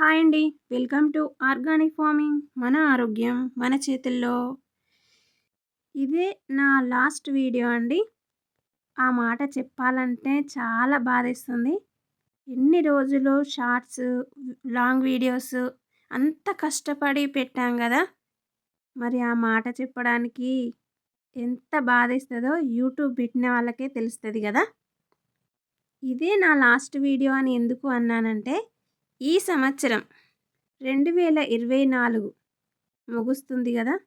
Hi అండి. Welcome to organic farming మన ఆరోగ్యం మన చేతుల్లో. ఇదే నా లాస్ట్ వీడియో అండి. ఆ మాట చెప్పాలంటే చాలా బాధేస్తుంది. ఎన్ని రోజులు షార్ట్స్ లాంగ్ వీడియోస్ అంత కష్టపడి పెట్టాం కదా. మరి ఆ మాట చెప్పడానికి ఎంత బాధేస్తుందో యూట్యూబ్ పెట్టిన వాళ్ళకే తెలుస్తుంది కదా. ఇదే నా లాస్ట్ వీడియో అని ఎందుకు అన్నానంటే ఈ సంవత్సరం రెండు వేల ఇరవై నాలుగు ముగుస్తుంది కదా?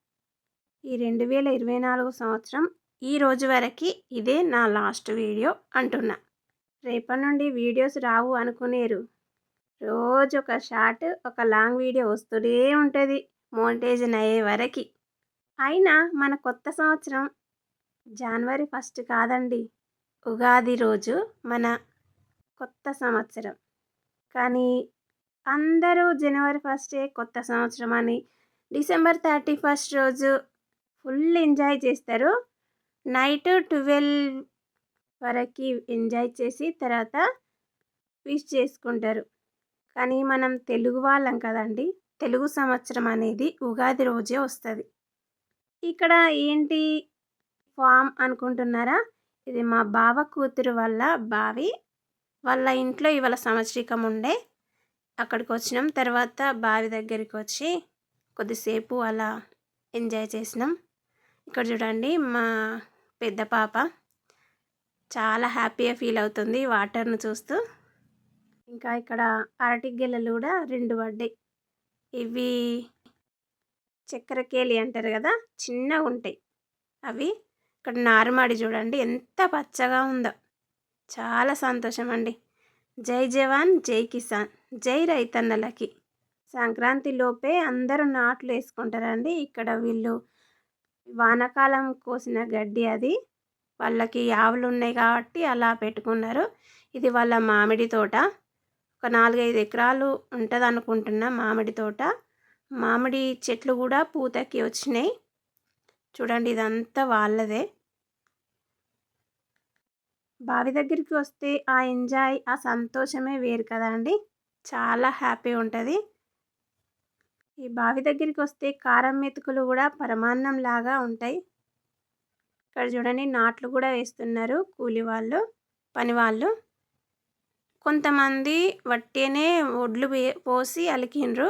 ఈ రెండు వేల ఇరవై నాలుగు సంవత్సరం ఈ రోజు వరకు ఇదే నా లాస్ట్ వీడియో అంటున్నా. రేపటి నుండి వీడియోస్ రావు అనుకునేరు. రోజు ఒక షార్ట్ ఒక లాంగ్ వీడియో వస్తూనే ఉంటుంది మోంటేజన్ అయ్యే వరకు. అయినా మన కొత్త సంవత్సరం జనవరి ఫస్ట్ కాదండి ఉగాది రోజు మన కొత్త సంవత్సరం. కానీ అందరూ జనవరి ఫస్టే కొత్త సంవత్సరం అని డిసెంబర్ థర్టీ ఫస్ట్ రోజు ఫుల్ ఎంజాయ్ చేస్తారు. నైట్ ట్వెల్వ్ వరకు ఎంజాయ్ చేసి తర్వాత విష్ చేసుకుంటారు. కానీ మనం తెలుగు వాళ్ళం కదండి తెలుగు సంవత్సరం అనేది ఉగాది రోజే వస్తుంది. ఇక్కడ ఏంటి ఫామ్ అనుకుంటున్నారా? ఇది మా బావ కూతురు వల్ల బావి. వాళ్ళ ఇంట్లో ఇవాళ సంవత్సరికం ఉండే అక్కడికి వచ్చినాం తర్వాత బావి దగ్గరికి వచ్చి కొద్దిసేపు అలా ఎంజాయ్ చేసినాం. ఇక్కడ చూడండి మా పెద్ద పాప చాలా హ్యాపీగా ఫీల్ అవుతుంది వాటర్ను చూస్తూ. ఇంకా ఇక్కడ అరటి గిల్లలు కూడా రెండు పడ్డాయి. ఇవి చక్కెరకేలి అంటారు కదా చిన్నగా ఉంటాయి. అవి ఇక్కడ నారుమాడి చూడండి ఎంత పచ్చగా ఉందో. చాలా సంతోషం అండి. జై జవాన్ జై కిసాన్. జై రైతన్నలకి. సంక్రాంతిలోపే అందరూ నాట్లు వేసుకుంటారండి. ఇక్కడ వీళ్ళు వానాకాలం కోసిన గడ్డి అది. వాళ్ళకి ఆవులు ఉన్నాయి కాబట్టి అలా పెట్టుకున్నారు. ఇది వాళ్ళ మామిడి తోట. ఒక నాలుగైదు ఎకరాలు ఉంటుంది అనుకుంటున్నా మామిడి తోట. మామిడి చెట్లు కూడా పూతకి వచ్చినాయి. చూడండి ఇదంతా వాళ్ళదే. బావి దగ్గరికి వస్తే ఆ ఎంజాయ్ ఆ సంతోషమే వేరు కదా అండి. చాలా హ్యాపీ ఉంటుంది. ఈ బావి దగ్గరికి వస్తే కారం మెతుకులు కూడా పరమాన్నం లాగా ఉంటాయి. ఇక్కడ చూడండి నాట్లు కూడా వేస్తున్నారు కూలి వాళ్ళు పని వాళ్ళు. కొంతమంది వట్టినే ఒడ్లు పోసి అలికిండ్రు.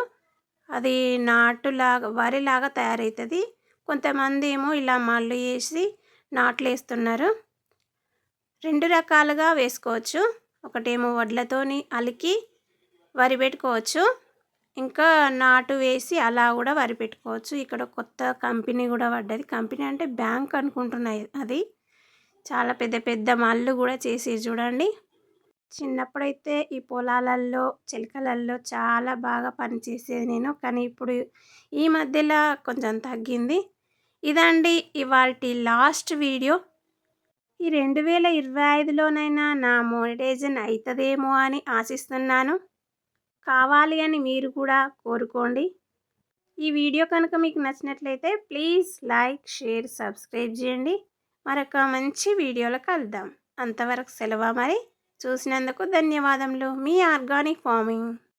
అది నాటులాగా వరిలాగా తయారవుతుంది కొంతమంది ఏమో ఇలా మళ్ళీ వేసి నాట్లు వేస్తున్నారు. రెండు రకాలుగా వేసుకోవచ్చు. ఒకటేమో వడ్లతోని అలికి వరి పెట్టుకోవచ్చు ఇంకా నాటు వేసి అలా కూడా వరి పెట్టుకోవచ్చు ఇక్కడ కొత్త కంపెనీ కూడా పడ్డది. కంపెనీ అంటే బ్యాంక్ అనుకుంటున్నాయి అది. చాలా పెద్ద పెద్ద మళ్ళు కూడా చేసి చూడండి. చిన్నప్పుడైతే ఈ పొలాలల్లో చిలకలల్లో చాలా బాగా పనిచేసేది నేను. కానీ ఇప్పుడు ఈ మధ్యలో కొంచెం తగ్గింది. ఇదండి ఇవాళ లాస్ట్ వీడియో. ఈ రెండు వేల ఇరవై ఐదులోనైనా నా మోనిటైజన్ అవుతుందేమో అని ఆశిస్తున్నాను. కావాలి అని మీరు కూడా కోరుకోండి. ఈ వీడియో కనుక మీకు నచ్చినట్లయితే ప్లీజ్ లైక్ షేర్ సబ్స్క్రైబ్ చేయండి. మరొక మంచి వీడియోలో కలుద్దాం. అంతవరకు సెలవు మరి. చూసినందుకు ధన్యవాదములు. మీ ఆర్గానిక్ ఫార్మింగ్.